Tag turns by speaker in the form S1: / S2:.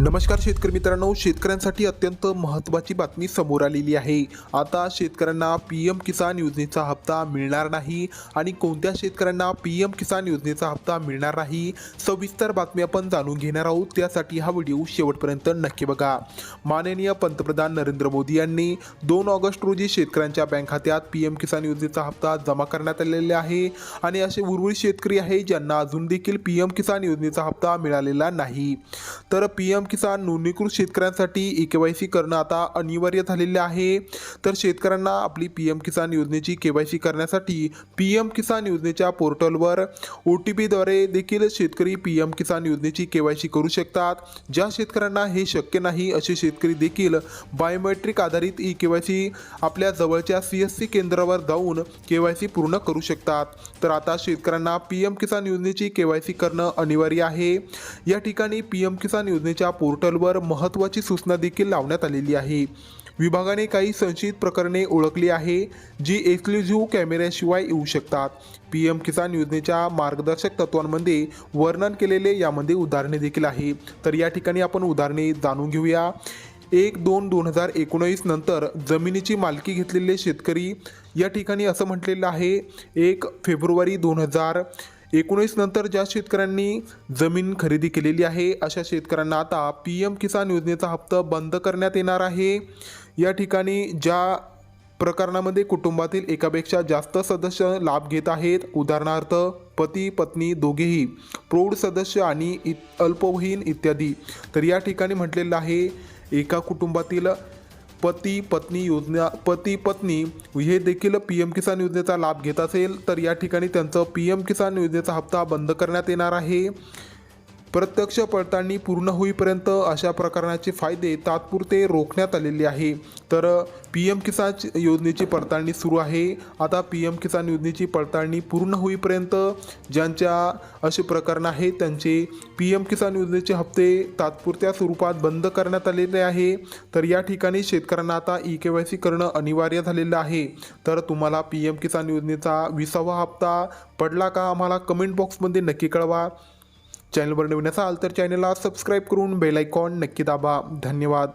S1: नमस्कार शेतकरी मित्रांनो शेतकऱ्यांसाठी अत्यंत महत्त्वाची बातमी समोर आलेली आहे. आता शेतकऱ्यांना पी एम किसान योजनेचा हप्ता मिळणार नाही आणि कोणत्या शेतकऱ्यांना पी एम किसान योजनेचा हप्ता मिळणार नाही सविस्तर बातमी आपण जाणून घेणार आहोत. त्यासाठी हा व्हिडिओ शेवटपर्यंत नक्की बघा. माननीय पंतप्रधान नरेंद्र मोदी यांनी दोन ऑगस्ट रोजी शेतकऱ्यांच्या बँक खात्यात पी एम किसान योजनेचा हप्ता जमा करण्यात आलेला आहे आणि असे उर्वरित शेतकरी आहे ज्यांना अजून देखील पी एम किसान योजनेचा हप्ता मिळालेला नाही. तर पी एम किसान नोंदणीकृत शेतकऱ्यांसाठी ई के वाय सी करणं आता अनिवार्य झालेले आहे. तर शेतकऱ्यांना आपली पी एम किसान योजनेची के वाय सी करण्यासाठी पी एम किसान योजनेच्या पोर्टलवर ओ टी पीद्वारे देखील शेतकरी पी एम किसान योजनेची के वाय सी करू शकतात. ज्या शेतकऱ्यांना हे शक्य नाही असे शेतकरी देखील बायोमेट्रिक आधारित ई के वाय सी आपल्या जवळच्या सी एस सी केंद्रावर जाऊन के वाय सी पूर्ण करू शकतात. तर आता शेतकऱ्यांना पी एम किसान योजनेची के वाय सी करणं अनिवार्य आहे. या ठिकाणी पी एम किसान योजनेच्या पोर्टलवर महत्त्वाची सूचना देखील लावण्यात आलेली आहे. विभागाने काही संशयित प्रकरणे ओळखली आहे जी एक्सक्लुझिव्ह कॅमेऱ्याशिवाय येऊ शकतात. पी एम किसान योजनेच्या मार्गदर्शक तत्वांमध्ये वर्णन केलेले यामध्ये उदाहरणे देखील आहे. तर या ठिकाणी आपण उदाहरणे जाणून घेऊया. एक दोन दोन हजार एकोणीस नंतर जमिनीची मालकी घेतलेले शेतकरी या ठिकाणी असं म्हटलेलं आहे. एक फेब्रुवारी दोन हजार एकोणीस नंतर ज्या शेतकऱ्यांनी जमीन खरेदी केलेली आहे अशा शेतकऱ्यांना आता पी एम किसान योजनेचा हप्ता बंद करण्यात येणार आहे. या ठिकाणी ज्या प्रकरणामध्ये कुटुंबातील एकापेक्षा जास्त सदस्य लाभ घेत आहेत उदाहरणार्थ पती पत्नी दोघेही प्रौढ सदस्य आणि इत अल्पवयीन इत्यादी. तर या ठिकाणी म्हटलेलं आहे एका कुटुंबातील पती पत्नी योजना पती पत्नी हे देखील पी एम किसान योजनेचा लाभ घेत असेल तर या ठिकाणी त्यांचं पी एम किसान योजनेचा हप्ता बंद करण्यात येणार आहे. प्रत्यक्ष पडताळणी पूर्ण होईपर्यंत अशा प्रकरणाचे फायदे तात्पुरते रोखण्यात आलेले आहे. तर पी एम किसान योजनेची पडताळणी सुरू आहे. आता पी एम किसान योजनेची पडताळणी पूर्ण होईपर्यंत ज्यांच्या असे प्रकरण आहे त्यांचे पी एम किसान योजनेचे हप्ते तात्पुरत्या स्वरूपात बंद करण्यात आलेले आहे. तर या ठिकाणी शेतकऱ्यांना आता ई के वाय सी करणं अनिवार्य झालेलं आहे. तर तुम्हाला पी एम किसान योजनेचा विसावा हप्ता पडला का? आम्हाला कमेंट बॉक्समध्ये नक्की कळवा. चॅनलवर नवीन असाल तर चॅनलला सबस्क्राईब करून बेल आयकॉन नक्की दाबा. धन्यवाद.